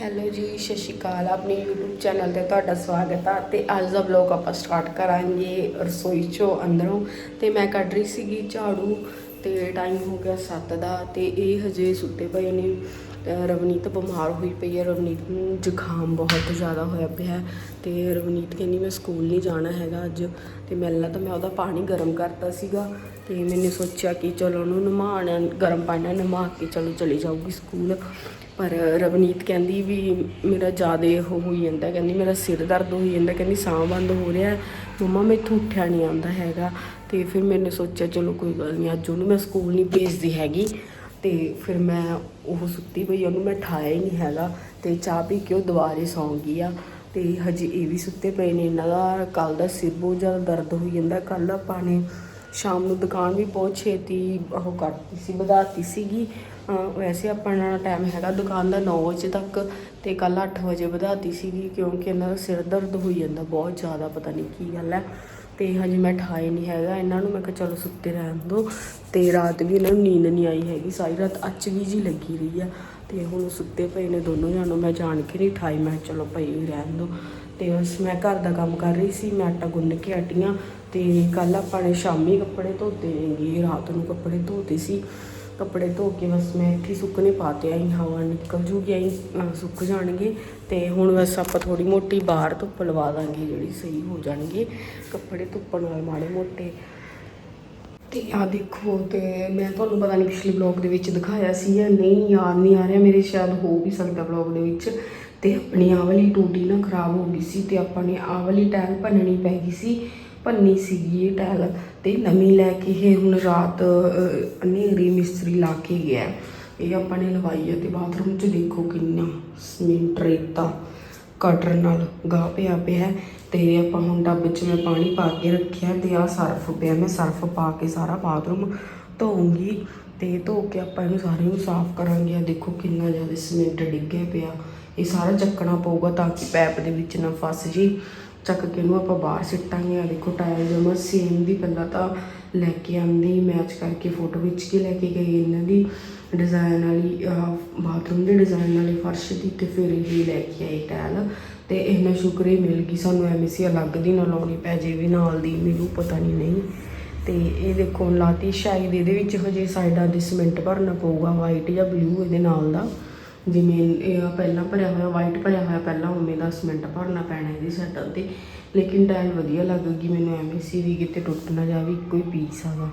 Hello ਜੀ, ਸਤਿ ਸ਼੍ਰੀ ਅਕਾਲ। ਆਪਣੇ YouTube ਚੈਨਲ ਤੇ ਤੁਹਾਡਾ ਸਵਾਗਤ ਆ ਤੇ ਅੱਜ ਦਾ ਵਲੌਗ ਆਪਾਂ ਸਟਾਰਟ ਕਰਾਂਗੇ ਰਸੋਈ ਚੋਂ ਅੰਦਰੋਂ। ਤੇ ਮੈਂ ਕੱਢ ਰਹੀ ਸੀਗੀ ਝਾੜੂ ਤੇ ਟਾਈਮ ਹੋ ਗਿਆ 7 ਦਾ ਤੇ ਇਹ ਹਜੇ ਸੁੱਤੇ ਪਏ ਨੇ। ਰਵਨੀਤ ਬਿਮਾਰ ਹੋਈ ਪਈ ਹੈ। ਰਵਨੀਤ ਨੂੰ ਜ਼ੁਕਾਮ ਬਹੁਤ ਜ਼ਿਆਦਾ ਹੋਇਆ ਪਿਆ ਹੈ ਤੇ ਰਵਨੀਤ ਕਹਿੰਦੀ ਮੈਂ ਸਕੂਲ ਨਹੀਂ ਜਾਣਾ ਹੈਗਾ ਅੱਜ। ਤੇ ਮਿਲਣਾ ਤਾਂ ਮੈਂ ਉਹਦਾ ਪਾਣੀ ਗਰਮ ਕਰਤਾ ਸੀਗਾ। ਤੇ ਮੈਨੇ ਸੋਚਿਆ ਕਿ ਚਲੋ ਉਹਨੂੰ ਨਮਾਉਣ ਗਰਮ ਪਾਣੀ ਨਾਲ ਨਮਾ ਕੇ ਚਲੋ ਚਲੀ ਜਾਊਗੀ ਸਕੂਲ। ਪਰ ਰਵਨੀਤ ਕਹਿੰਦੀ ਵੀ ਮੇਰਾ ਜ਼ਿਆਦਾ ਉਹ ਹੋਈ ਜਾਂਦਾ, ਕਹਿੰਦੀ ਮੇਰਾ ਸਿਰ ਦਰਦ ਹੋਈ ਜਾਂਦਾ, ਕਹਿੰਦੀ ਸਾਹ ਬੰਦ ਹੋ ਰਿਹਾ, ਮੰਮਾ ਮੈਥੋਂ ਉੱਠਿਆ ਨਹੀਂ ਆਉਂਦਾ ਹੈਗਾ। ਤੇ ਫਿਰ ਮੈਨੇ ਸੋਚਿਆ ਚਲੋ ਕੋਈ ਗੱਲ ਨਹੀਂ, ਅੱਜ ਉਹਨੂੰ ਮੈਂ ਸਕੂਲ ਨਹੀਂ ਭੇਜਦੀ ਹੈਗੀ। ਤੇ ਫਿਰ ਮੈਂ ਉਹ ਸੁੱਤੀ ਪਈ, ਉਹਨੂੰ ਮੈਂ ਠਾਇਆ ਹੀ ਨਹੀਂ ਹੈਗਾ। ਤੇ ਚਾਹ ਪੀ ਕੇ ਉਹ ਦੁਬਾਰੇ ਸੌਂ ਗਈ ਆ। ਤੇ ਹਜੇ ਇਹ ਵੀ ਸੁੱਤੇ ਪਏ ਨੇ, ਇਹਨਾਂ ਦਾ ਕੱਲ ਦਾ ਸਿਰ ਬਹੁਤ ਜ਼ਿਆਦਾ ਦਰਦ ਹੋਈ ਜਾਂਦਾ ਕੱਲ ਆਪਾਂ ਨੇ ਸ਼ਾਮ ਨੂੰ ਦੁਕਾਨ ਵੀ ਬਹੁਤ ਛੇਤੀ ਉਹ ਕਰਤੀ ਸੀ, ਵਧਾਤੀ ਸੀਗੀ। ਵੈਸੇ ਆਪਣਾ ਟਾਈਮ ਹੈਗਾ ਦੁਕਾਨ ਦਾ 9 ਵਜੇ ਤੱਕ ਤੇ ਕੱਲ 8 ਵਜੇ ਵਧਾਤੀ ਸੀਗੀ ਕਿਉਂਕਿ ਇਹਨਾਂ ਦਾ ਸਿਰ ਦਰਦ ਹੋਈ ਜਾਂਦਾ ਬਹੁਤ ਜ਼ਿਆਦਾ, ਪਤਾ ਨਹੀਂ ਕੀ ਗੱਲ ਹੈ। ਤੇ ਹਜੇ ਮੈਂ ਠਾਏ ਨਹੀਂ ਹੈਗਾ, ਇਹਨਾਂ ਨੂੰ ਮੈਂ ਕਿਹਾ ਚਲੋ ਸੁੱਤੇ ਰਹਿਣ ਦਿਓ ਤੇ ਰਾਤ ਵੀ ਇਹਨਾਂ ਨੂੰ ਨੀਂਦ ਨਹੀਂ ਆਈ ਹੈਗੀ, ਸਾਰੀ ਰਾਤ ਅੱਚਗੀ ਜੀ ਲੱਗੀ ਰਹੀ ਆ। ਤੇ ਹੁਣ ਸੁੱਤੇ ਪਏ ਨੇ ਦੋਨੋਂ ਜਾਨੋਂ ਮੈਂ ਜਾਣ ਕੇ ਨਹੀਂ ਠਾਈ, ਮੈਂ ਕਿਹਾ ਚਲੋ ਪਈ ਰਹਿਣ ਦਿਓ ਤੇ ਬਸ ਮੈਂ ਘਰ ਦਾ ਕੰਮ ਕਰ ਰਹੀ ਸੀ, ਮੈਂ ਆਟਾ ਗੁੰਨ ਕੇ ਆਟੀਆਂ ਤੇ ਕੱਲ ਆਪਾਂ ਨੇ ਸ਼ਾਮੀ ਕੱਪੜੇ ਧੋਤੇ ਨੇਗੇ, ਰਾਤ ਨੂੰ ਕੱਪੜੇ ਧੋਤੇ ਸੀ। ਕੱਪੜੇ ਧੋ ਕੇ ਬਸ ਮੈਂ ਇੱਥੇ ਸੁੱਕਣੇ ਪਾਤੇ, ਆਈ ਹਵਾ ਨਿਕਲ ਜੂਗੀ, ਆਈ ਸੁੱਕ ਜਾਣਗੇ। ਤੇ ਹੁਣ ਬਸ ਆਪਾਂ ਥੋੜੀ ਮੋਟੀ ਬਾਹਰ ਧੁੱਪ ਲਵਾ ਦਾਂਗੇ, ਜਿਹੜੀ ਸਹੀ ਹੋ ਜਾਣਗੇ। ਕੱਪੜੇ ਧੁੱਪਣ ਨਾਲ ਮਾੜੇ ਮੋਟੇ। ਤੇ ਆ ਦੇਖੋ ਤੇ ਮੈਂ ਤੁਹਾਨੂੰ ਪਤਾ ਨਹੀਂ ਪਿਛਲੇ ਬਲੌਗ ਦੇ ਵਿੱਚ ਦਿਖਾਇਆ ਸੀ ਜਾਂ ਨਹੀਂ ਯਾਦ ਨਹੀਂ ਆ ਰਿਹਾ ਮੇਰੇ ਸ਼ਾਇਦ ਹੋ ਵੀ ਸਕਦਾ ਬਲੌਗ ਦੇ ਵਿੱਚ। ਤੇ ਆਪਣੀ ਆ ਵਾਲੀ ਟੂਟੀ ਨਾ ਖਰਾਬ ਹੋ ਗਈ ਸੀ ਤੇ ਆਪਾਂ ਨੇ ਆਹ ਵਾਲੀ ਟਾਇਲ ਭੰਨਣੀ ਪੈ ਗਈ ਸੀ ਭੰਨੀ ਸੀਗੀ ਇਹ ਟਾਇਲ ਤੇ ਨਵੀਂ ਲੈ ਕੇ ਇਹ ਹੁਣ ਰਾਤ ਅਹ, ਹਨੇਰੀ ਮਿਸਤਰੀ ਲਾ ਕੇ ਗਿਆ। ਇਹ ਆਪਾਂ ਨੇ ਲਵਾਈ ਹੈ ਤੇ ਬਾਥਰੂਮ 'ਚ ਦੇਖੋ ਕਿੰਨਾ ਸਮਿੰਟ ਰੇਤਾ। ਕਟਰ ਨਾਲ ਗਾਹ ਪਿਆ ਪਿਆ। ਤੇ ਆਪਾਂ ਹੁਣ ਟੱਬ 'ਚ ਮੈਂ ਪਾਣੀ ਪਾ ਕੇ ਰੱਖਿਆ ਤੇ ਆ ਸਰਫ ਪਿਆ। ਮੈਂ ਸਰਫ ਪਾ ਕੇ ਸਾਰਾ ਬਾਥਰੂਮ ਧੋਉਂਗੀ ਤੇ ਧੋ ਕੇ ਆਪਾਂ ਇਹਨੂੰ ਸਾਰੇ ਨੂੰ ਸਾਫ਼ ਕਰਾਂਗੇ। ਆ ਦੇਖੋ ਕਿੰਨਾ ਜ਼ਿਆਦਾ ਸਮਿੰਟ ਡਿੱਗਿਆ ਪਿਆ। ਇਹ ਸਾਰਾ ਚੱਕਣਾ ਪਊਗਾ ਤਾਂ ਕਿ ਪੈਪ ਦੇ ਵਿੱਚ ਨਾ ਫਸ ਜੇ। ਚੱਕ ਕੇ ਇਹਨੂੰ ਆਪਾਂ ਬਾਹਰ ਸਿੱਟਾਂਗੇ। ਆ ਦੇਖੋ ਟਾਇਲ ਜਮਾ ਸੇਮ ਦੀ ਪਹਿਲਾਂ ਤਾਂ ਲੈ ਕੇ ਆਂਦੀ, ਮੈਚ ਕਰਕੇ ਫੋਟੋ ਵਿੱਚ ਕੇ ਲੈ ਕੇ ਗਈ ਇਹਨਾਂ ਦੀ। ਡਿਜ਼ਾਈਨ ਵਾਲੀ ਬਾਥਰੂਮ ਦੇ ਡਿਜ਼ਾਈਨ ਵਾਲੀ ਫਰਸ਼ ਦੀ ਤੇ ਫਿਰ ਇਹ ਲੈ ਕੇ ਆਈ ਟਾਇਲ। ਤੇ ਇਹਨਾਂ ਸ਼ੁਕਰ ਮਿਲ ਗਈ, ਸਾਨੂੰ ਐਵੇਂ ਸੀ ਅਲੱਗ ਦੀ ਨਾ ਲਾਉਣੀ ਪੈ ਜੇ ਵੀ ਨਾਲ ਦੀ, ਮੈਨੂੰ ਪਤਾ ਨਹੀਂ ਨਹੀਂ। ਤੇ ਇਹ ਦੇਖੋ ਲਾਤੀ ਸ਼ਾਇਦ ਇਹਦੇ ਵਿੱਚ ਹਜੇ ਸਾਈਡਾਂ ਦੇ ਸੀਮੈਂਟ ਭਰਨਾ ਪਊਗਾ ਵਾਈਟ ਜਾਂ ਬਲੂ ਇਹਦੇ ਨਾਲ ਦਾ। ਜਿਵੇਂ ਇਹ ਪਹਿਲਾਂ ਭਰਿਆ ਹੋਇਆ ਵਾਈਟ ਭਰਿਆ ਹੋਇਆ ਪਹਿਲਾਂ ਉਵੇਂ ਦਾ ਸੀਮੈਂਟ ਭਰਨਾ ਪੈਣਾ ਇਹਦੀ ਸਾਈਡਾਂ ਤੇ। ਲੇਕਿਨ ਟਾਈਲ ਵਧੀਆ ਲੱਗੇਗੀ ਮੈਨੂੰ ਐਵੇਂ ਸੀ ਵੀ ਕਿਤੇ ਟੁੱਟ ਨਾ ਜਾਵੇ ਕੋਈ ਪੀਸ ਆਗਾ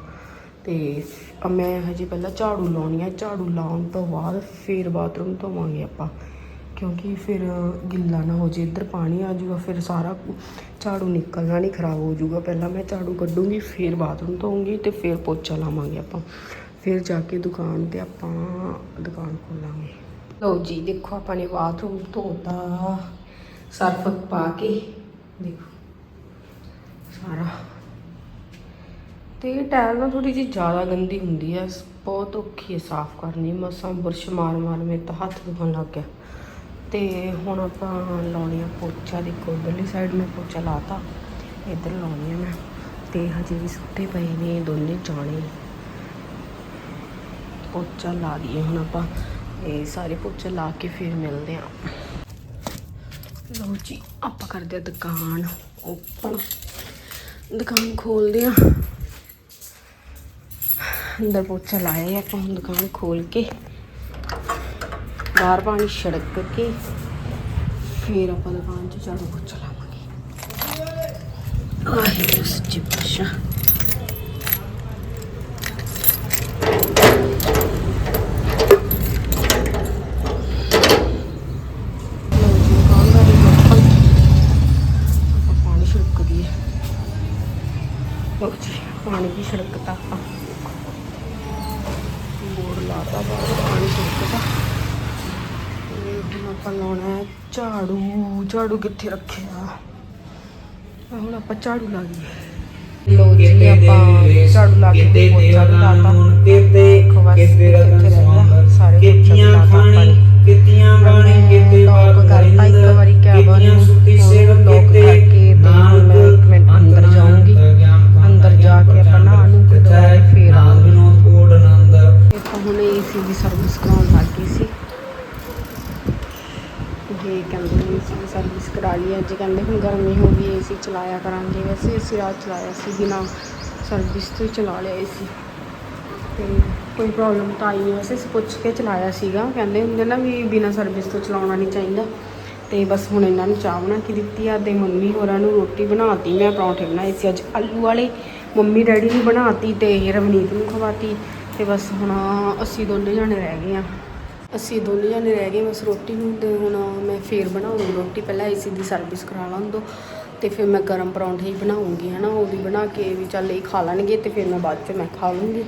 ਤੇ ਮੈਂ ਹਜੇ ਪਹਿਲਾਂ ਝਾੜੂ ਲਾਉਣੀ ਆ, ਝਾੜੂ ਲਾਉਣ ਤੋਂ ਬਾਅਦ ਫਿਰ ਬਾਥਰੂਮ ਧੋਵਾਂਗੇ ਆਪਾਂ। ਕਿਉਂਕਿ ਫਿਰ ਗਿੱਲਾ ਨਾ ਹੋ ਜੇ, ਇੱਧਰ ਪਾਣੀ ਆ ਜੂਗਾ ਫਿਰ ਸਾਰਾ ਝਾੜੂ ਨਿਕਲਣਾ ਨਹੀਂ, ਖਰਾਬ ਹੋ ਜਾਊਗਾ। ਪਹਿਲਾਂ ਮੈਂ ਝਾੜੂ ਕੱਢੂੰਗੀ, ਫਿਰ ਬਾਥਰੂਮ ਧੋਉਂਗੀ ਤੇ ਫਿਰ ਪੋਚਾ ਲਾਵਾਂਗੇ ਆਪਾਂ। ਫਿਰ ਜਾ ਕੇ ਦੁਕਾਨ ਤੇ ਆਪਾਂ ਦੁਕਾਨ ਖੋਲਾਂਗੇ। ਲਓ ਜੀ, ਦੇਖੋ ਆਪਾਂ ਨੇ ਬਾਥਰੂਮ ਧੋਤਾ, ਸਰਫ ਪਾ ਕੇ, ਦੇਖੋ ਸਾਰਾ। ਤੇ ਇਹ ਟਾਇਲ ਨਾ ਥੋੜੀ ਜਿਹੀ ਜ਼ਿਆਦਾ ਗੰਦੀ ਹੁੰਦੀ ਹੈ ਬਹੁਤ ਔਖੀ ਹੈ ਸਾਫ਼ ਕਰਨੀ। ਮਸਾਂ ਬੁਰਸ਼ ਮਾਰ ਮਾਰ ਮੇਰੇ ਤਾਂ ਹੱਥ ਦੁਖਣ ਲੱਗ ਗਿਆ। ਤੇ ਹੁਣ ਆਪਾਂ ਲਾਉਣੀ ਆ ਪੋਚਾ, ਦੇਖੋ ਉਧਰਲੀ ਸਾਈਡ ਮੈਂ ਪੋਚਾ ਲਾਤਾ, ਇੱਧਰ ਲਾਉਣੀ ਆ ਮੈਂ। ਤੇ ਹਜੇ ਵੀ ਸੁੱਤੇ ਪਏ ਨੇ ਦੋਨੇ ਜਾਣੇ। ਪੋਚਾ ਲਾ ਦਈਏ ਹੁਣ ਆਪਾਂ ਇਹ ਸਾਰੇ ਪੋਚਾ ਲਾ ਕੇ ਫਿਰ ਮਿਲਦੇ ਆ। ਲਓ ਜੀ, ਆਪਾਂ ਕਰਦੇ ਆ ਦੁਕਾਨ ਓਪਨ ਦੁਕਾਨ ਖੋਲਦੇ ਆ। ਅੰਦਰ ਪੋਚਾ ਲਾਇਆ ਆਪਾਂ, ਹੁਣ ਦੁਕਾਨ ਖੋਲ ਕੇ ਬਾਹਰ ਪਾਣੀ ਛੜਕ ਕੇ ਫਿਰ ਆਪਾਂ ਦੁਕਾਨ 'ਚ ਝਾੜੂ ਪੋਚਾ ਲਾਵਾਂਗੇ ਵਾਹਿਗੁਰੂ ਸੱਚੇ ਪਾਤਸ਼ਾਹ। ਝਾੜੂ ਕਿੱਥੇ ਰੱਖਿਆ ਆਹ ਹੁਣ ਆਪਾਂ ਝਾੜੂ ਲਾ ਦਈਏ ਲੋ ਜੀ ਆਪਾਂ ਝਾੜੂ ਲਾ ਕੇ ਪੋਚਾ ਵੀ ਲਾਤਾ। ਸਰਵਿਸ ਅੱਜ ਕਹਿੰਦੇ ਹੁਣ ਗਰਮੀ ਹੋ ਗਈ, ਏਸੀ ਚਲਾਇਆ ਕਰਾਂਗੇ। ਵੈਸੇ ਏਸੀ ਰਾਤ ਚਲਾਇਆ ਸੀ, ਬਿਨਾ ਸਰਵਿਸ ਤੋਂ ਹੀ ਚਲਾ ਲਿਆ ਏਸੀ। ਤੇ ਕੋਈ ਪ੍ਰੋਬਲਮ ਤਾਂ ਆਈ ਨਹੀਂ ਵੈਸੇ ਅਸੀਂ ਪੁੱਛ ਕੇ ਚਲਾਇਆ ਸੀਗਾ। ਕਹਿੰਦੇ ਹੁੰਦੇ ਨਾ ਵੀ ਬਿਨਾ ਸਰਵਿਸ ਤੋਂ ਚਲਾਉਣਾ ਨਹੀਂ ਚਾਹੀਦਾ। ਤੇ ਬਸ ਹੁਣ ਇਹਨਾਂ ਨੂੰ ਚਾਹ ਬਣਾ ਕੇ ਦਿੱਤੀ ਆ ਤੇ ਮੰਮੀ ਹੋਰਾਂ ਨੂੰ ਰੋਟੀ ਬਣਾਤੀ। ਮੈਂ ਪਰੌਂਠੇ ਬਣਾਏ ਸੀ। ਅੱਜ ਆਲੂ ਵਾਲੇ ਮੰਮੀ ਡੈਡੀ ਨੂੰ ਬਣਾਤੀ ਤੇ ਰਵਨੀਤ ਨੂੰ ਖਵਾਤੀ। ਤੇ ਬਸ ਹੁਣ ਅਸੀਂ ਦੋਨੇ ਜਣੇ ਰਹਿ ਗਏ ਆ। ਅਸੀਂ ਦੋਨੇ ਜਣੇ ਰਹਿ ਗਏ ਬਸ ਰੋਟੀ ਨੂੰ ਤੇ ਹੁਣ ਮੈਂ ਫੇਰ ਬਣਾਉਂਗੀ। ਰੋਟੀ ਪਹਿਲਾਂ ਏਸੀ ਦੀ ਸਰਵਿਸ ਕਰਾ ਲਾਂ ਦੋ ਤੇ ਫਿਰ ਮੈਂ ਗਰਮ ਪਰੌਂਠੇ ਹੀ ਬਣਾਉਂਗੀ, ਹਨਾ? ਉਹ ਵੀ ਬਣਾ ਕੇ ਵੀ ਚੱਲ ਇਹ ਖਾ ਲੈਣਗੇ ਤੇ ਫਿਰ ਮੈਂ ਬਾਅਦ ਚ ਮੈਂ ਖਾ ਲੂੰਗੀ।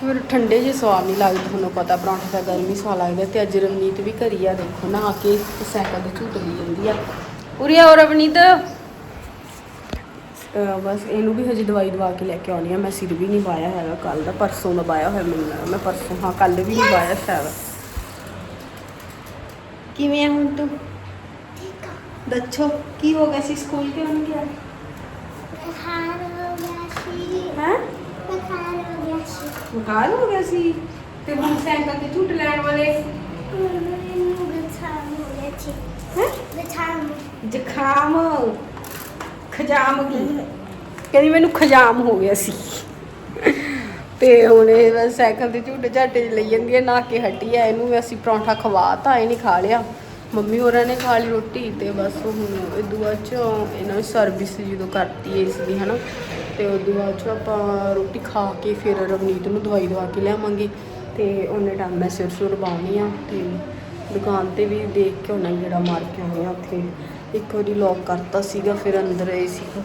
ਫਿਰ ਠੰਡੇ ਜਿਹੇ ਸਵਾਦ ਨਹੀਂ ਲੱਗਦੇ, ਤੁਹਾਨੂੰ ਪਤਾ ਪਰੌਂਠੇ ਦਾ ਗਰਮੀ ਸਵਾਦ ਲੱਗਦਾ ਤੇ ਅੱਜ ਰਵਨੀਤ ਵੀ ਘਰੀ ਆ, ਦੇਖੋ ਨਾ ਆ ਕੇ ਤੇ ਸਾਈਕਲ ਤੇ ਝੂਟ ਲਈ ਜਾਂਦੀ ਆ। ਉਰੇ ਆ ਰਵਨੀਤ। ਬਸ ਇਹਨੂੰ ਵੀ ਹਜੇ ਦਵਾਈ ਦਵਾ ਕੇ ਲੈ ਕੇ ਆਉਣੀ ਆ। ਮੈਂ ਸਿਰ ਵੀ ਨਹੀਂ ਪਾਇਆ ਹੈਗਾ ਕੱਲ ਦਾ ਪਰਸੋਂ ਦਾ ਪਾਇਆ ਹੋਇਆ ਮੈਨੂੰ ਲੱਗਦਾ। ਮੈਂ ਪਰਸੋਂ ਹਾਂ ਕੱਲ ਵੀ ਨਹੀਂ ਪਾਇਆ ਸ਼ਾਇਦ। ਕਿਵੇਂ ਆ ਹੁਣ ਤੂੰ? ਦੱਸੋ ਕੀ ਹੋ ਗਿਆ ਸੀ ਸਕੂਲ ਕਿਉਂ ਨਹੀਂ ਗਿਆ? ਬੁਖਾਰ ਹੋ ਗਿਆ ਸੀ। ਹੈ? ਬੁਖਾਰ ਹੋ ਗਿਆ ਸੀ। ਬੁਖਾਰ ਹੋ ਗਿਆ ਸੀ? ਤੇ ਹੁਣ ਸਾਈਕਲ ਤੇ ਝੂਟ ਲੈਣ ਵਾਲੇ? ਮੈਨੂੰ ਬੁਖਾਰ ਹੋ ਗਿਆ ਸੀ। ਹੈ? ਬੁਖਾਰ ਜ਼ੁਕਾਮ। ਖਜਾਮ ਕੀ ਕਹਿੰਦੀ ਮੈਨੂੰ ਖਜਾਮ ਹੋ ਗਿਆ ਸੀ। ਤੇ ਹੁਣ ਇਹ ਬਸ ਸਾਈਕਲ ਤੇ ਝੂਟੇ ਝਾਟੇ ਲਈ ਜਾਂਦੀ ਹੈ ਨਾ ਕੇ ਹਟੀ ਆ, ਇਹਨੂੰ ਅਸੀਂ ਪਰੌਂਠਾ ਖਵਾਤਾ ਨਹੀਂ ਖਾ ਲਿਆ। ਮੰਮੀ ਹੋਰਾਂ ਨੇ ਖਾ ਲਈ ਰੋਟੀ ਤੇ ਬਸ ਹੁਣ ਇਦੋਂ ਬਾਅਦ ਚ ਇਹਨਾਂ ਨੇ ਸਰਵਿਸ ਜਦੋਂ ਕਰਤੀ ਇਸ ਦੀ, ਹਨਾ। ਤੇ ਉਦੋਂ ਬਾਅਦ ਚ ਆਪਾਂ ਰੋਟੀ ਖਾ ਕੇ ਫਿਰ ਰਵਨੀਤ ਨੂੰ ਦਵਾਈ ਦਵਾ ਕੇ ਲਿਆਵਾਂਗੇ। ਤੇ ਉਹਨੇ ਟਾਈਮ ਮੈਂ ਸਿਰ ਸੁਰ ਬਾਉਣੀ ਆ ਤੇ ਦੁਕਾਨ ਤੇ ਵੀ ਦੇਖ ਕੇ ਉਹਨਾਂ ਜਿਹੜਾ ਮਾਰ ਕੇ ਆਏ ਆ ਉੱਥੇ। ਇੱਕ ਵਾਰੀ ਲੌਕ ਕਰਤਾ ਸੀਗਾ, ਫਿਰ ਅੰਦਰ ਆਏ ਸੀ।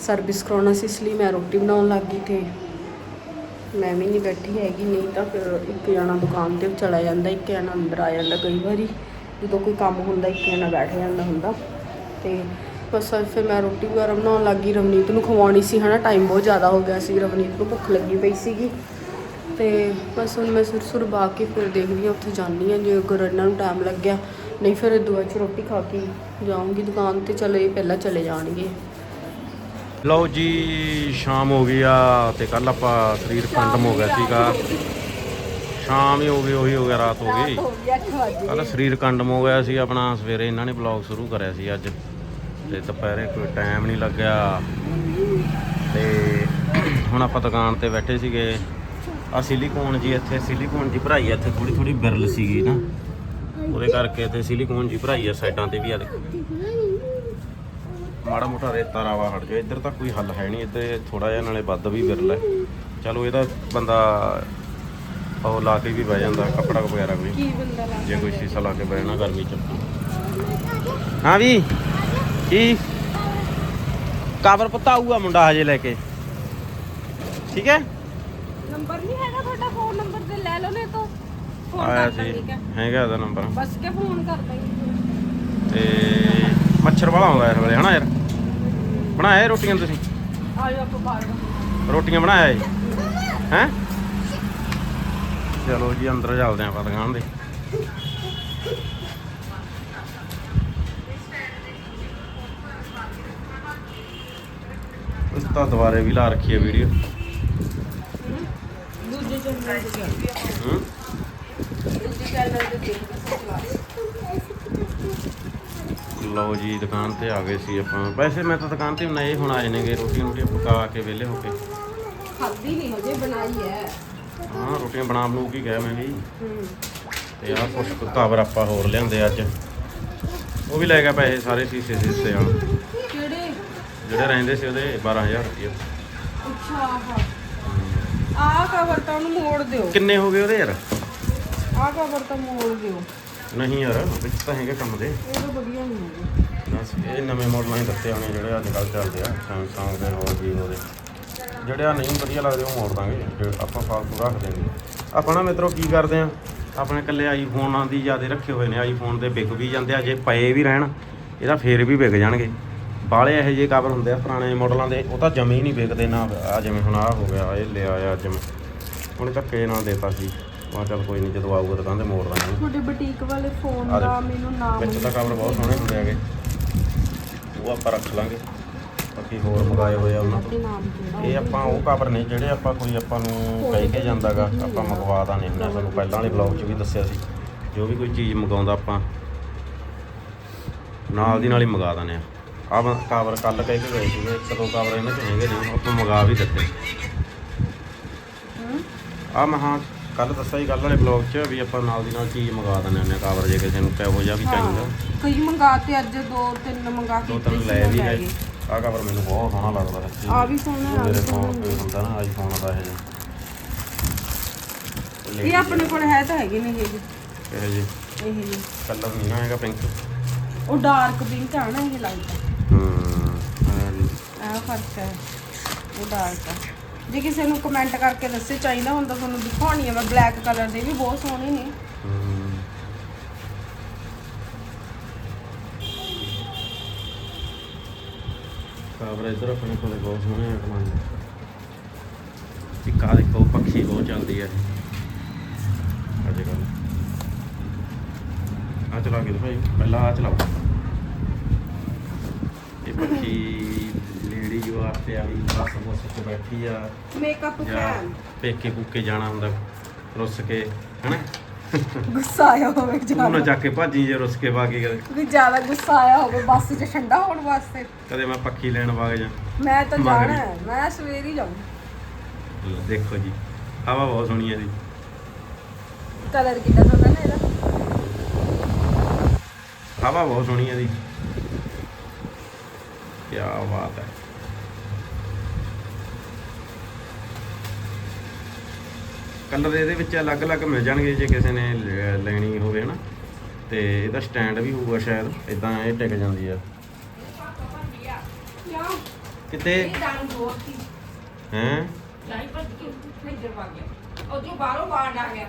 ਸਰਵਿਸ ਕਰਾਉਣਾ ਸੀ, ਇਸ ਲਈ ਮੈਂ ਰੋਟੀ ਬਣਾਉਣ ਲੱਗ ਗਈ ਤੇ ਮੈਂ ਵੀ ਨਹੀਂ ਬੈਠੀ ਹੈਗੀ, ਨਹੀਂ ਤਾਂ ਫਿਰ ਇੱਕ ਜਣਾ ਦੁਕਾਨ ਤੇ ਚਲਾ ਜਾਂਦਾ, ਇੱਕ ਜਣਾ ਅੰਦਰ ਆ ਜਾਂਦਾ ਕਈ ਵਾਰੀ। ਜਦੋਂ ਕੋਈ ਕੰਮ ਹੁੰਦਾ, ਇੱਕ ਜਣਾ ਬੈਠ ਜਾਂਦਾ ਹੁੰਦਾ। ਤੇ ਬਸ ਫਿਰ ਮੈਂ ਰੋਟੀ ਵਗੈਰਾ ਬਣਾਉਣ ਲੱਗ ਗਈ, ਰਵਨੀਤ ਨੂੰ ਖਵਾਉਣੀ ਸੀ, ਹਨਾ ਟਾਈਮ ਬਹੁਤ ਜ਼ਿਆਦਾ ਹੋ ਗਿਆ ਸੀ। ਰਵਨੀਤ ਨੂੰ ਭੁੱਖ ਲੱਗੀ ਪਈ ਸੀਗੀ। ਤੇ ਬਸ ਹੁਣ ਮੈਂ ਸੁਰ ਸੁਰ ਬਾ ਕੇ ਫਿਰ ਦੇਖਦੀ ਹਾਂ ਉੱਥੇ ਜਾਂਦੀ ਹਾਂ ਜੇ ਅਗਰ ਇਹਨਾਂ ਨੂੰ ਟਾਈਮ ਲੱਗਿਆ ਨਹੀਂ ਫਿਰ ਦੁਆ ਚ ਰੋਟੀ ਖਾ ਕੇ ਜਾਊਂਗੀ ਦੁਕਾਨ ਤੇ ਚਲੇ ਪਹਿਲਾਂ ਚਲੇ ਜਾਣਗੇ। ਲਓ ਜੀ ਸ਼ਾਮ ਹੋ ਗਈ ਆ ਤੇ ਕੱਲ ਆਪਾਂ ਸਰੀਰ ਖੰਡਮ ਹੋ ਗਿਆ ਸੀਗਾ। ਸ਼ਾਮ ਹੀ ਹੋ ਗਈ ਉਹੀ ਹੋ ਗਿਆ ਰਾਤ ਹੋ ਗਈ। ਕੱਲ ਸਰੀਰ ਕੰਡਮ ਹੋ ਗਿਆ ਸੀ ਆਪਣਾ ਸਵੇਰੇ ਇਹਨਾਂ ਨੇ ਬਲੌਗ ਸ਼ੁਰੂ ਕਰਿਆ ਸੀ ਅੱਜ। ਤੇ ਦੁਪਹਿਰੇ ਕੋਈ ਟਾਈਮ ਨਹੀਂ ਲੱਗਿਆ। ਤੇ ਹੁਣ ਆਪਾਂ ਦੁਕਾਨ ਤੇ ਬੈਠੇ ਸੀਗੇ। ਆ ਸਿਲੀਕੋਨ ਜੀ ਇੱਥੇ ਸਿਲੀਕੋਨ ਜੀ ਭਰਾਈ ਆ ਇੱਥੇ ਥੋੜੀ ਥੋੜੀ ਬਿਰਲ ਸੀਗੀ ਨਾ। ਉਹਦੇ ਕਰਕੇ ਇੱਥੇ ਸਿਲੀਕੋਨ ਜੀ ਭਰਾਈ ਆ ਸਾਈਡਾਂ ਤੇ ਵੀ ਆ ਦੇਖੋ। ਮਾੜਾ ਮੋਟਾ ਰੇਤਾ ਰਾਵਾ ਹਟ ਜਾਏ ਇੱਧਰ ਤਾਂ ਕੋਈ ਹੱਲ ਹੈ ਨਹੀਂ ਇੱਧਰ ਥੋੜਾ ਜਿਹਾ ਨਾਲੇ ਵੱਧ ਵੀ ਵਿਰਲ ਹੈ। ਚਲੋ ਇਹਦਾ ਬੰਦਾ ਉਹ ਲਾ ਕੇ ਵੀ ਬਹਿ ਜਾਂਦਾ ਕੱਪੜਾ ਵਗੈਰਾ ਕੋਈ ਕੀ ਬੰਦਾ ਲਾ ਜੇ ਕੋਈ ਸ਼ੀਸ਼ਾ ਲਾ ਕੇ ਬਹਿਣਾ ਗਰਮੀ ਚ। ਹਾਂ ਵੀ ਕੀ? ਕਵਰ ਪਤਾ ਆਊਗਾ ਮੁੰਡਾ ਹਜੇ ਲੈ ਕੇ। ਠੀਕ ਹੈ? ਨੰਬਰ ਨਹੀਂ ਹੈਗਾ ਤੁਹਾਡਾ ਫੋਨ ਨੰਬਰ ਤੇ ਲੈ ਲਓ ਨੇ ਤੋਂ ਫੋਨ ਆਇਆ ਕਰ ਸੀ। ਠੀਕ ਹੈ। ਹੈਗਾ ਇਹਦਾ ਨੰਬਰ। ਬਸ ਕੇ ਫੋਨ ਕਰ ਦਾਂਗੇ ਤੇ ਮੱਛਰ ਵਾਲਾ ਆਉਂਦਾ ਇਸ ਵੇਲੇ ਹਨਾ ਯਾਰ? ਬਣਾਇਆ ਇਹ ਰੋਟੀਆਂ ਤੁਸੀਂ? ਆ ਜਾਓ ਆਪਾਂ ਬਾਹਰ। ਰੋਟੀਆਂ ਬਣਾਇਆ ਏ ਹੈ? ਚਲੋ ਜੀ ਅੰਦਰ ਚੱਲਦੇ ਆਪਾਂ ਦੁਕਾਨ ਦੇ ਉਸ ਤਾਂ ਦੁਬਾਰੇ ਵੀ ਲਾ ਰੱਖੀ ਹੈ ਵੀਡੀਓ ਦੂਜੇ ਚੈਨਲ ਤੇ ਹੂੰ ਦੂਜੇ ਚੈਨਲ ਤੇ ਦੇਖ ਚਲਾ ਲਓ ਜੀ ਦੁਕਾਨ ਤੇ ਆ ਗਏ ਸੀ ਆਪਾਂ। ਵੈਸੇ ਮੈਂ ਤਾਂ ਦੁਕਾਨ ਤੇ ਨਹੀਂ ਹੁਣ ਆਏ ਨੇਗੇ ਰੋਟੀ ਰੋਟੀ ਪਕਾ ਕੇ ਵਿਹਲੇ ਹੋ ਕੇ। ਖਾਦੀ ਨਹੀਂ ਹਜੇ ਬਣਾਈ ਹੈ। ਹਾਂ ਰੋਟੀਆਂ ਬਣਾ ਬਣੂ ਕੀ ਗਿਆ ਮੈਂ ਵੀ। ਹੂੰ। ਤੇ ਆਹ ਕੁਛ ਕੁ ਕਵਰ ਆਪਾਂ ਹੋਰ ਲਿਆਂਦੇ ਅੱਜ। ਉਹ ਵੀ ਲੈ ਗਿਆ ਪੈਸੇ ਸਾਰੇ ਸੀਸੇ ਸੀਸੇ ਵਾਲ। ਕਿਹੜੇ? ਜਿਹੜੇ ਰਹਿੰਦੇ ਸੀ ਉਹਦੇ 12000 ਰੁਪਏ ਅੱਛਾ ਆਹ। ਆਹ ਕਵਰ ਤਾਂ ਉਹਨੂੰ ਮੋੜ ਦਿਓ। ਕਿੰਨੇ ਹੋ ਗਏ ਉਹਦੇ ਯਾਰ? ਆਹ ਕਵਰ ਤਾਂ ਮੋੜ ਦਿਓ। ਨਹੀਂ ਯਾਰ ਵਿੱਚ ਤਾਂ ਹੈਗੇ ਕੰਮ ਦੇ। ਇਹ ਤਾਂ ਵਧੀਆ ਨਹੀਂ ਹੈਗੇ। ਬਸ ਇਹ ਨਵੇਂ ਮਾਡਲਾਂ ਹੀ ਦਿੱਤੇ ਹੋਣੇ ਜਿਹੜੇ ਅੱਜ ਕੱਲ੍ਹ ਚੱਲਦੇ ਆ ਸੈਮਸੰਗ ਦੇ ਹੋਰ ਵੀਵੋ ਦੇ। ਜਿਹੜੇ ਆ ਨਹੀਂ ਵਧੀਆ ਲੱਗਦੇ ਉਹ ਮੋੜ ਦਾਂਗੇ ਜੇ ਆਪਾਂ ਫਾਲਤੂ ਰੱਖ ਆਪਾਂ ਨਾ ਮਿੱਤਰੋ ਕੀ ਕਰਦੇ ਆ? ਆਪਣੇ ਇਕੱਲੇ ਆਈਫੋਨਾਂ ਦੀ ਜ਼ਿਆਦਾ ਰੱਖੇ ਹੋਏ ਨੇ ਆਈਫੋਨ ਦੇ ਵਿਕ ਵੀ ਜਾਂਦੇ ਆ ਜੇ ਪਏ ਵੀ ਰਹਿਣ ਇਹਦਾ ਫੇਰ ਵੀ ਵਿਕ ਜਾਣਗੇ। ਬਾਲੇ ਇਹੋ ਜਿਹੇ ਕਵਰ ਹੁੰਦੇ ਆ ਪੁਰਾਣੇ ਮਾਡਲਾਂ ਦੇ ਉਹ ਤਾਂ ਜਮੇ ਹੀ ਨਹੀਂ ਵਿਕਦੇ ਨਾ ਆ ਜਿਵੇਂ ਹੁਣ ਆ ਹੋ ਗਿਆ ਇਹ ਲਿਆ ਆ ਅੱਜ ਮੈਂ ਹੁਣ ਧੱਕੇ ਨਾਲ ਦੇਤਾ ਸੀ। ਮੈਂ ਚੱਲ ਕੋਈ ਨਹੀਂ ਜਦੋਂ ਆਊਗਾ ਦੁਕਾਨ ਤੇ ਮੋੜ ਦਾਂਗੇ ਤੁਹਾਡੇ ਬੁਟੀਕ ਵਾਲੇ ਫੋਨ ਆ ਦਾ ਦੇਖ। ਮੈਨੂੰ ਨਾਮ ਵਿੱਚ ਤਾਂ ਕਵਰ ਬਹੁਤ ਸੋਹਣੇ ਹੁੰਦੇ ਹੈਗੇ। ਉਹ ਆਪਾਂ ਰੱਖ ਲਾਂਗੇ। ਬਾਕੀ ਹੋਰ ਮੰਗਾਏ ਹੋਏ ਆ ਉਹਨਾਂ ਤੋਂ। ਤੇ ਨਾਮ ਕਿਹੜਾ ਇਹ ਆਪਾਂ ਉਹ ਕਵਰ ਨਹੀਂ ਜਿਹੜੇ ਆਪਾਂ ਕੋਈ ਆਪਾਂ ਨੂੰ ਕਹਿ ਕੇ ਜਾਂਦਾਗਾ ਆਪਾਂ ਮੰਗਵਾ ਨਹੀਂ ਹੁੰਦੇ। ਤੁਹਾਨੂੰ ਪਹਿਲਾਂ ਵਾਲੇ ਬਲੌਗ 'ਚ ਵੀ ਦੱਸਿਆ ਸੀ ਜੋ ਵੀ ਕੋਈ ਚੀਜ਼ ਮੰਗਾਉਂਦਾ ਆਪਾਂ ਨਾਲ ਦੀ ਨਾਲ ਹੀ ਮੰਗਾ ਦਨੇ ਆ। ਆ ਕਵਰ ਕੱਲ ਕਹਿ ਕੇ ਗਏ ਸੀਗੇ ਇੱਕ ਦੋ ਕਵਰ ਇਹਨਾਂ ਚ ਹੈਗੇ ਨੇ ਆਪਾਂ ਮੰਗਾ ਵੀ ਦਿੱਤੇ। ਆ ਮੈਂ ਹਾਂ ਕੱਲ ਦੱਸਿਆ ਹੀ ਕੱਲ ਵਾਲੇ ਬਲੌਗ 'ਚ ਵੀ ਆਪਾਂ ਨਾਲ ਦੀ ਨਾਲ ਚੀਜ਼ ਮੰਗਾ ਦਨੇ ਹੁੰਦੇ ਕਵਰ ਜੇ ਕਿਸੇ ਨੂੰ ਕਿਹੋ ਜਿਹਾ ਵੀ ਚਾਹੀਦਾ। ਕਈ ਮੰਗਾਤੇ ਅੱਜ ਦੋ ਤਿੰਨ ਮੰਗਾ ਕੇ ਦੋ ਤਿੰਨ ਲੈ ਵੀ ਮੈਂ ਲੈ ਗਈ। ਆ ਕਵਰ ਮੈਨੂੰ ਬਹੁਤ ਸੋਹਣਾ ਲੱਗਦਾ ਸੱਚੀ ਆਹ ਵੀ ਸੋਹਣਾ, ਆਹ ਵੀ ਮੇਰੇ ਫੋਨ ਤੇ ਹੁੰਦਾ ਨਾ ਆਈਫੋਨ ਦਾ ਇਹ ਜਿਹਾ। ਇਹ ਆਪਣੇ ਕੋਲ ਹੈ ਤਾਂ ਹੈਗੇ ਨੇ ਇਹ ਜਿਹੇ, ਇਹ ਜੀ ਇਹ ਜਿਹੇ। ਕਲਰ ਨਹੀਂ ਨਾ ਹੈਗਾ ਪਿੰਕ ਉਹ ਡਾਰਕ ਪਿੰਕ ਆ ਨਾ ਇਹ ਲਾਈਟ ਹੂੰ। ਆਹ ਫ਼ਰਕ ਹੈ। ਇਹ ਡਾਰਕ ਆ ਜੇ ਕਿਸੇ ਨੂੰ ਕਮੈਂਟ ਕਰਕੇ ਦੱਸੇ ਚਾਹੀਦਾ ਹੁੰਦਾ ਤੁਹਾਨੂੰ ਦਿਖਾਉਣੀ ਆ ਮੈਂ ਬਲੈਕ ਕਲਰ ਦੇ ਵੀ ਬਹੁਤ ਸੋਹਣੇ ਨੇ। ਹੂੰ ਕਵਰ ਇਧਰ ਆਪਣੇ ਕੋਲੇ ਬਹੁਤ ਸੋਹਣੇ ਆਈਟਮਾਂ ਨੇ ਇੱਕ ਆਹ ਦੇਖੋ ਪੱਖੀ ਬਹੁਤ ਚੱਲਦੀ ਹੈ ਅੱਜ ਕੱਲ ਆ ਚਲਾ ਕੇ ਜੀ ਪਹਿਲਾਂ ਆ ਚਲਾਓ। ਇਹ ਪੱਖੀ ਲੇਡੀ ਜੋ ਵਾਸਤੇ ਆ ਵੀ ਬੱਸ ਬੁੱਸ 'ਚ ਬੈਠੀ ਆ। ਮੇਕਅਪ ਜਾਂ ਕੈਨ ਪੇਕੇ ਪੁੱਕੇ ਜਾਣਾ ਹੁੰਦਾ ਰੁੱਸ ਕੇ ਹਨਾ? ਗੁੱਸਾ ਆਇਆ ਹੋਵੇ ਤੂੰ ਨਾ ਜ਼ਿਆਦਾ ਚੱਕ ਕੇ ਭਾਜੀ ਜੇ ਰੁੱਸ ਕੇ ਬਾਕੀ ਕਦੇ। ਵੀ ਜ਼ਿਆਦਾ ਗੁੱਸਾ ਆਇਆ ਹੋਵੇ ਬੱਸ 'ਚ ਠੰਡਾ ਹੋਣ ਵਾਸਤੇ। ਕਦੇ ਮੈਂ ਪੱਖੀ ਲੈਣ ਵਗ ਜਾ ਮੈਂ ਤਾਂ ਮਗਰ ਜਾਣਾ ਹੀ। ਹੈ ਮੈਂ ਸਵੇਰ ਹੀ ਜਾਊਂ। ਲੈ, ਦੇਖੋ ਜੀ ਹਵਾ ਬਹੁਤ ਸੋਹਣੀ ਹੈ ਜੀ। ਕਲਰ ਕਿੱਦਾਂ ਸੋਹਣਾ ਨਾ ਇਹਦਾ? ਹਵਾ ਬਹੁਤ ਸੋਹਣੀ ਹੈ ਜੀ। ਕੀ ਬਾਤ ਹੈ। ਕਲਰ ਇਹਦੇ ਵਿੱਚ ਅਲੱਗ-ਅਲੱਗ ਮਿਲ ਜਾਣਗੇ ਜੇ ਕਿਸੇ ਨੇ ਲੈਣੀ ਹੋਵੇ ਹਨਾ। ਤੇ ਇਹਦਾ ਸਟੈਂਡ ਵੀ ਹੋਊਗਾ ਸ਼ਾਇਦ ਇਦਾਂ ਇਹ ਟਿਕ ਜਾਂਦੀ ਆ। ਕਿਤੇ? ਹੈ? ਉਹ ਜੋ ਬਾਹਰੋਂ ਬਾਹਰ ਆ ਗਿਆ।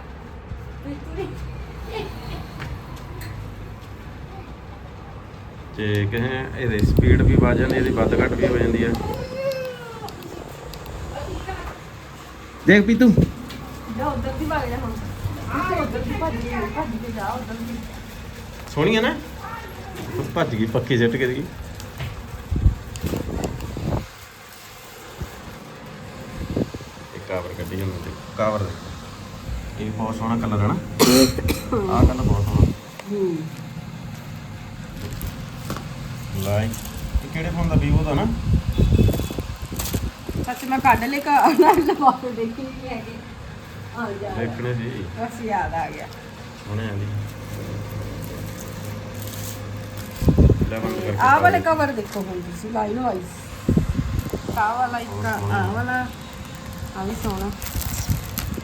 ਤੇ ਕਿਸੇ ਇਹਦੇ ਸਪੀਡ ਵੀ ਵੱਧ ਜਾਂਦੀ ਇਹਦੀ ਵੱਧ ਘੱਟ ਵੀ ਹੋ ਜਾਂਦੀ ਹੈ ਦੇਖ ਪੀ ਤੂੰ ਜਾ ਉਧਰ ਦੀ ਭਾਗ ਜਾ ਹੁਣ। ਆ ਉਧਰ ਦੀ ਭੱਜ ਗਈ ਭੱਜ ਕੇ ਜਾ ਉਧਰ ਦੀ। ਸੋਹਣੀ ਹੈ ਨਾ? ਭੱਜ ਗਈ ਪੱਕੀ ਸਿੱਟ ਕੇ ਦੀ ਕਾਵਰ ਕੱਢੀ ਜਾਂਦੇ ਤੇ ਕਾਵਰ ਦੇ। ਇਹ ਬਹੁਤ ਸੋਹਣਾ ਕਲਰ ਹੈ ਨਾ। ਆਹ ਕਲਰ ਬਹੁਤ ਸੋਹਣਾ। ਹੂੰ। ਲਾਈਕ ਇਹ ਕਿਹੜੇ ਫੋਨ ਦਾ ਵੀਵੋ ਦਾ ਨਾ? ਸੱਚ ਮੈਂ ਕੱਢ ਲੈ ਕਾ ਨਾਲ ਲਵਾ ਕੇ ਦੇਖੀ ਨਹੀਂ ਹੈਗੀ। ਆ ਜਾ। ਦੇਖਣੇ ਸੀ। ਬਸ ਯਾਦ ਆ ਗਿਆ। ਸੋਹਣੇ ਆਂਦੀ ਲੈ ਬੰਦ ਕਰਕੇ ਆਹ ਵਾਲੇ ਪਾ ਕਵਰ ਦੇਖੋ ਹੁਣ ਤੁਸੀਂ ਲਾਈਨ ਵਾਈਜ਼ ਆਹ ਵਾਲਾ ਇੱਕ ਬਹੁਤ ਸੋਹਣਾ। ਆਹ ਵਾਲਾ ਆ ਵੀ ਸੋਹਣਾ।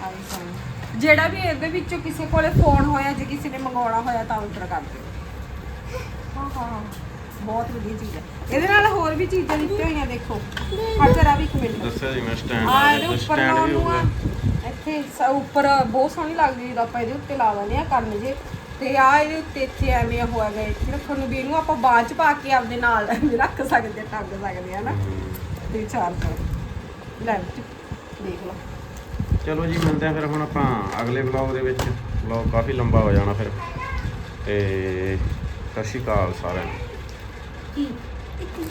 ਆ ਵੀ ਸੋਹਣਾ। ਜਿਹੜਾ ਵੀ ਇਹਦੇ ਵਿੱਚੋਂ ਕਿਸੇ ਕੋਲੇ ਫੋਨ ਹੋਇਆ ਜੇ ਕਿਸੇ ਨੇ ਮੰਗਵਾਉਣਾ ਹੋਇਆ ਤਾਂ ਆਰਡਰ ਕਰ ਦਿਓ। ਹਾਂ ਹਾਂ। ਬਹੁਤ ਵਧੀਆ ਚੀਜ਼ ਹੈ। ਇਹਦੇ ਨਾਲ ਹੋਰ ਵੀ ਚੀਜ਼ਾਂ ਦਿੱਤੀਆਂ ਹੋਈਆਂ ਦੇਖੋ। ਹਾਂ ਜਰਾ ਵੀ ਇੱਕ। ਮਿੰਟ। ਦੱਸਿਆ ਜੀ ਮੈਂ ਸਟੈਂਡ ਆ ਇਹਦੇ ਉੱਪਰ ਸਟੈਂਡ ਲਾਉਣ ਵੀ ਹੋਊਗਾ ਇੱਥੇ ਸ- ਉੱਪਰ ਬਹੁਤ ਸੋਹਣੀ ਲੱਗਦੀ ਜਦੋਂ ਆਪਾਂ ਇਹਦੇ ਉੱਤੇ ਲਾ ਦਿੰਦੇ ਆ ਕੰਨ ਜੇ। ਤੇ ਆ ਇਹਦੇ ਉੱਤੇ ਇੱਥੇ ਐਵੇਂ ਹੋਇਆ ਗਿਆ ਇੱਥੇ ਰੱਖਣ ਨੂੰ ਵੀ ਇਹਨੂੰ ਆਪਾਂ ਬਾਅਦ ਚ ਪਾ ਕੇ ਆਪਦੇ ਨਾਲ ਰੱਖ ਸਕਦੇ ਆ ਟੰਗ ਸਕਦੇ ਆ ਨਾ ਤੇ ਚਾਰ ਕਰ ਲੈ ਦੇਖ ਲਓ। ਚਲੋ ਜੀ ਮਿਲਦੇ ਆ ਫਿਰ ਹੁਣ ਆਪਾਂ ਅਗਲੇ ਵਲੌਗ ਦੇ ਵਿੱਚ। ਵਲੌਗ ਕਾਫੀ ਲੰਬਾ ਹੋ ਜਾਣਾ ਫਿਰ। ਤੇ ਸਤਿ ਸ਼੍ਰੀ ਅਕਾਲ ਸਾਰਿਆਂ ਨੂੰ। aqui.